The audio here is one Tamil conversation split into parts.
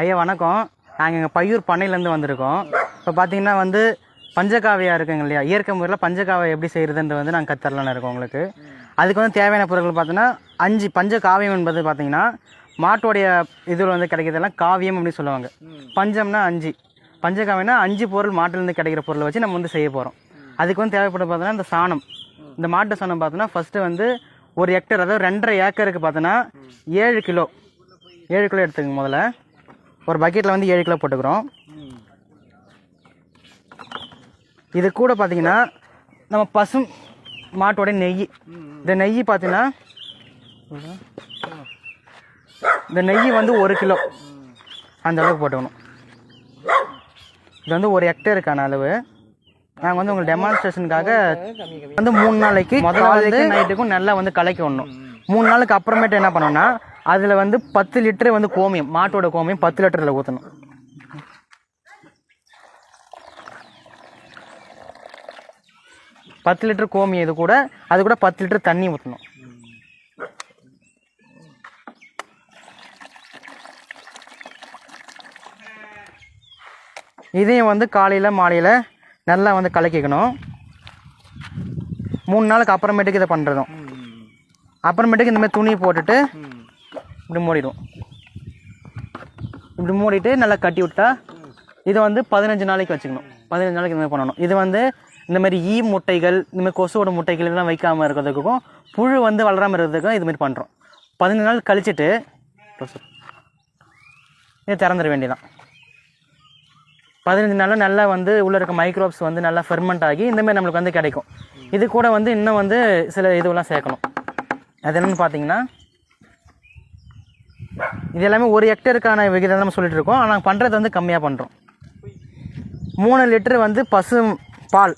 ஐயா வணக்கம். நாங்கள் எங்கள் பையூர் பண்ணையிலேருந்து வந்திருக்கோம். இப்போ பார்த்தீங்கன்னா வந்து பஞ்சகாவியாக இருக்குங்க இல்லையா? இயற்கை முறையில் பஞ்சகாவியம் எப்படி செய்கிறதுன்றது வந்து நாங்கள் கத்தரலான்னு இருக்கோம் உங்களுக்கு. அதுக்கு வந்து தேவையான பொருட்கள் பார்த்தீங்கன்னா அஞ்சு பஞ்சகாவியம் என்பது பார்த்தீங்கன்னா மாட்டோடைய இதில் வந்து கிடைக்கிறதெல்லாம் காவியம் அப்படின்னு சொல்லுவாங்க. பஞ்சம்னா அஞ்சு. பஞ்சகாவியம்னா அஞ்சு பொருள் மாட்டிலேருந்து கிடைக்கிற பொருளை வச்சு நம்ம வந்து செய்ய போகிறோம் அதுக்கு வந்து தேவைப்படும் பார்த்தோன்னா இந்த சாணம். இந்த மாட்டு சாணம் பார்த்தோன்னா ஃபஸ்ட்டு வந்து ஒரு ஹெக்டர் அதாவது ரெண்டரை ஏக்கருக்கு பார்த்தோன்னா ஏழு கிலோ. ஏழு கிலோ எடுத்துக்கங்க முதல்ல. ஒரு பக்கெட்டில் வந்து ஏழு கிலோ போட்டுக்கிறோம். இது கூட பார்த்தீங்கன்னா நம்ம பசும் மாட்டோட நெய். இந்த நெய் பார்த்தீங்கன்னா இந்த நெய் வந்து ஒரு கிலோ. அந்த அளவுக்கு போட்டுக்கணும். இது வந்து ஒரு ஹெக்டேருக்கான அளவு. நாங்கள் வந்து உங்களுக்கு டெமான்ஸ்ட்ரேஷனுக்காக வந்து மூணு நாளைக்கு முதல்ல வந்து நைட்டுக்கும் நல்லா வந்து கலக்கி விடணும். மூணு நாளுக்கு அப்புறமேட்டு என்ன பண்ணணும்னா அதில் வந்து பத்து லிட்டரு வந்து கோமியம் மாட்டோட கோமியம் பத்து லிட்டரில் ஊற்றணும் பத்து லிட்டர் கோமியம் இது கூட அது கூட பத்து லிட்டர் தண்ணி ஊற்றணும் இதையும் வந்து காலையில் மாலையில் நல்லா வந்து கலக்கிக்கணும். மூணு நாளுக்கு அப்புறமேட்டுக்கு இதை பண்ணுறதும் அப்புறமேட்டுக்கு இந்தமாதிரி துணி போட்டுட்டு இப்படி மூடிடும். இப்படி மூடிட்டு நல்லா கட்டி விட்டா இதை வந்து பதினஞ்சு நாளைக்கு வச்சுக்கணும். பதினஞ்சு நாளைக்கு இந்த மாதிரி பண்ணணும். இது வந்து இந்த மாதிரி ஈ முட்டைகள் இந்த மாதிரி கொசுவோட முட்டைகள் இதெல்லாம் வைக்காமல் இருக்கிறதுக்கும் புழு வந்து வளராமல் இருக்கிறதுக்கும் இது மாதிரி பண்ணுறோம் பதினஞ்சு நாள் கழிச்சிட்டு இதை திறந்துட வேண்டியதான் பதினஞ்சு நாளில் நல்லா வந்து உள்ளே இருக்க மைக்ரோப்ஸ் வந்து நல்லா ஃபெர்மெண்ட் ஆகி இந்த மாதிரி நம்மளுக்கு வந்து கிடைக்கும். இது கூட வந்து இன்னும் வந்து சில இதுவெல்லாம் சேர்க்கணும். அது என்னென்னு பார்த்தீங்கன்னா இது எல்லாமே ஒரு ஹெக்டருக்கான விகிதம் நம்ம சொல்லிட்டு இருக்கோம். ஆனால் பண்ணுறது வந்து கம்மியாக பண்ணுறோம் மூணு லிட்டர் வந்து பசும் பால்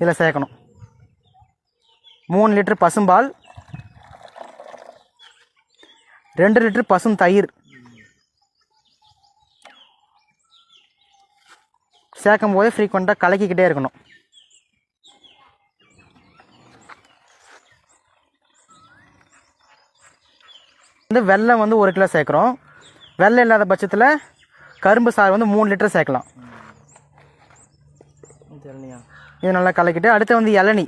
இதில் சேர்க்கணும். மூணு லிட்டர் பசும்பால் ரெண்டு லிட்டர் பசும் தயிர் சேர்க்கும் போது ஃப்ரீக்வெண்ட்டாக கலக்கிக்கிட்டே இருக்கணும். வந்து வெல்லம் வந்து ஒரு கிலோ சேர்க்குறோம். வெல்லம் இல்லாத பட்சத்தில் கரும்பு சாறு வந்து மூணு லிட்டர் சேர்க்கலாம். இது நல்லா கலக்கிட்டு அடுத்து வந்து இளநீ.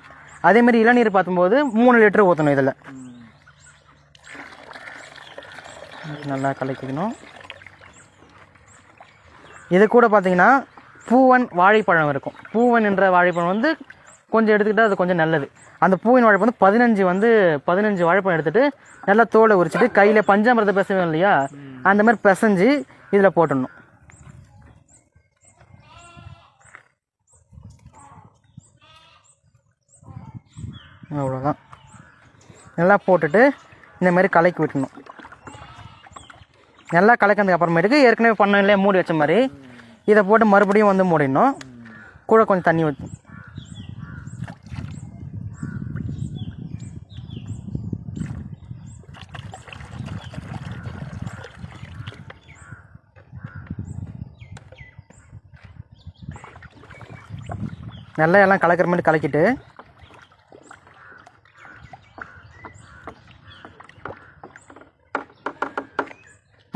அதேமாரி இளநீர் பார்க்கும்போது மூணு லிட்டர் ஊற்றணும் இதில். நல்லா கலக்கிக்கணும். இது கூட பார்த்தீங்கன்னா பூவன் வாழைப்பழம் இருக்கும். பூவன் என்ற வாழைப்பழம் வந்து கொஞ்சம் எடுத்துக்கிட்டால் அது கொஞ்சம் நல்லது. அந்த பூவின் வாழைப்பு வந்து பதினஞ்சு வந்து பதினஞ்சு வாழைப்பழம் எடுத்துகிட்டு நல்லா தோலை உரிச்சிட்டு கையில் பஞ்சாமிரத பிசைவோம் இல்லையா? அந்த மாதிரி பிசைஞ்சு இதில் போட்டுடணும். அவ்வளோதான் நல்லா போட்டுட்டு இந்த மாதிரி கலக்கி விட்டணும் நல்லா கலக்கினதுக்கு அப்புறமேட்டுக்கு ஏற்கனவே பண்ணோம் இல்லையா? மூடி வச்ச மாதிரி. இதை போட்டு மறுபடியும் வந்து மூடிடணும். கூட கொஞ்சம் தண்ணி ஊற்றணும் நல்லா எல்லாம் கலக்கிற மாதிரி கலக்கிட்டு.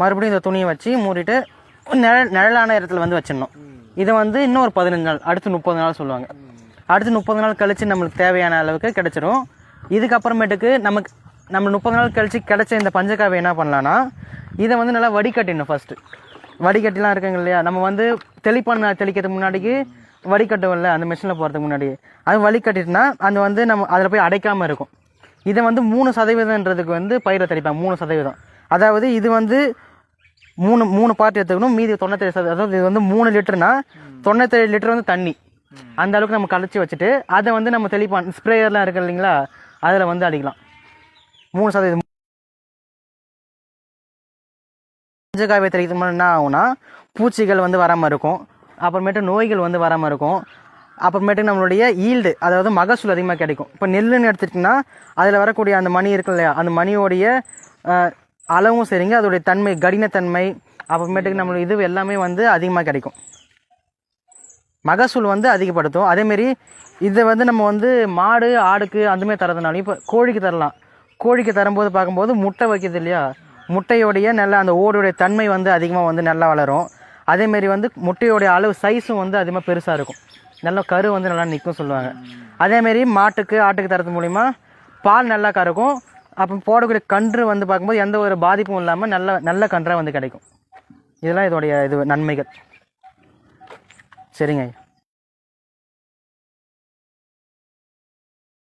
மறுபடியும் இந்த துணியை வச்சு மூடிட்டு நிழல் நிழலான இடத்துல வந்து வச்சிடணும். இதை வந்து இன்னும் ஒரு பதினஞ்சு நாள் அடுத்து முப்பது நாள் சொல்லுவாங்க. அடுத்து முப்பது நாள் கழிச்சு நம்மளுக்கு தேவையான அளவுக்கு கிடைச்சிரும். இதுக்கப்புறமேட்டுக்கு நமக்கு நம்ம முப்பது நாள் கழிச்சு கிடைச்ச இந்த பஞ்சகாவை என்ன பண்ணலான்னா இதை வந்து நல்லா வடிகட்டிடணும் ஃபர்ஸ்ட் வடிகட்டிலாம் இருக்குங்க இல்லையா? நம்ம வந்து தெளிப்பான தெளிக்கிறதுக்கு முன்னாடிக்கு வடிகட்டுவோம்ல அந்த மிஷினில் போகிறதுக்கு முன்னாடி. அது வடிகட்டிட்டுனா அது வந்து நம்ம அதில் போய் அடைக்காமல் இருக்கும். இதை வந்து மூணு சதவீதம்ன்றதுக்கு வந்து பயிரை தெளிப்பாங்க மூணு சதவீதம். அதாவது இது வந்து மூணு மூணு பார்ட் எடுத்துக்கணும் மீதி தொண்ணூத்தேழு சதவீதம் அதாவது இது வந்து மூணு லிட்டர்னா தொண்ணூத்தேழு லிட்டர் வந்து தண்ணி. அந்த அளவுக்கு நம்ம கலைச்சி வச்சுட்டு அதை வந்து நம்ம தெளிப்பான். ஸ்ப்ரேயர்லாம் இருக்குது இல்லைங்களா? அதில் வந்து அடிக்கலாம். மூணு சதவீதம். பஞ்சகாவியை தெளிக்கிறது முன்னாடி என்ன ஆகும்னா பூச்சிகள் வந்து வராமல் இருக்கும். அப்புறமேட்டு நோய்கள் வந்து வராமல் இருக்கும். அப்புறமேட்டு நம்மளுடைய ஈல்டு அதாவது மகசூல் அதிகமாக கிடைக்கும். இப்போ நெல்லுன்னு எடுத்துட்டிங்கன்னா அதில் வரக்கூடிய அந்த மணி இருக்கு இல்லையா அந்த மணியோடைய அளவும் சரிங்க அதோடைய தன்மை கடினத்தன்மை அப்புறமேட்டுக்கு நம்மளுடைய இது எல்லாமே வந்து அதிகமாக கிடைக்கும். மகசூல் வந்து அதிகப்படுத்தும். அதேமாரி இதை வந்து நம்ம வந்து மாடு ஆடுக்கு அந்த தரதுனாலும் இப்போ கோழிக்கு தரலாம். கோழிக்கு தரும்போது பார்க்கும்போது முட்டை வைக்கிது இல்லையா முட்டையோடைய நல்ல அந்த ஓடுடைய தன்மை வந்து அதிகமாக வந்து நல்லா வளரும். அதேமாரி வந்து முட்டையோடைய அளவு சைஸும் வந்து அதிகமாக பெருசாக இருக்கும். நல்ல கரு வந்து நல்லா நிற்கும் சொல்லுவாங்க. அதேமாரி மாட்டுக்கு ஆட்டுக்கு தரது மூலிமா பால் நல்லா கறக்கும். அப்போ போடக்கூடிய கன்று வந்து பார்க்கும்போது எந்த ஒரு பாதிப்பும் இல்லாமல் நல்ல நல்ல கன்றாக வந்து கிடைக்கும். இதெல்லாம் இதோடைய இது நன்மைகள். சரிங்க ஐயா.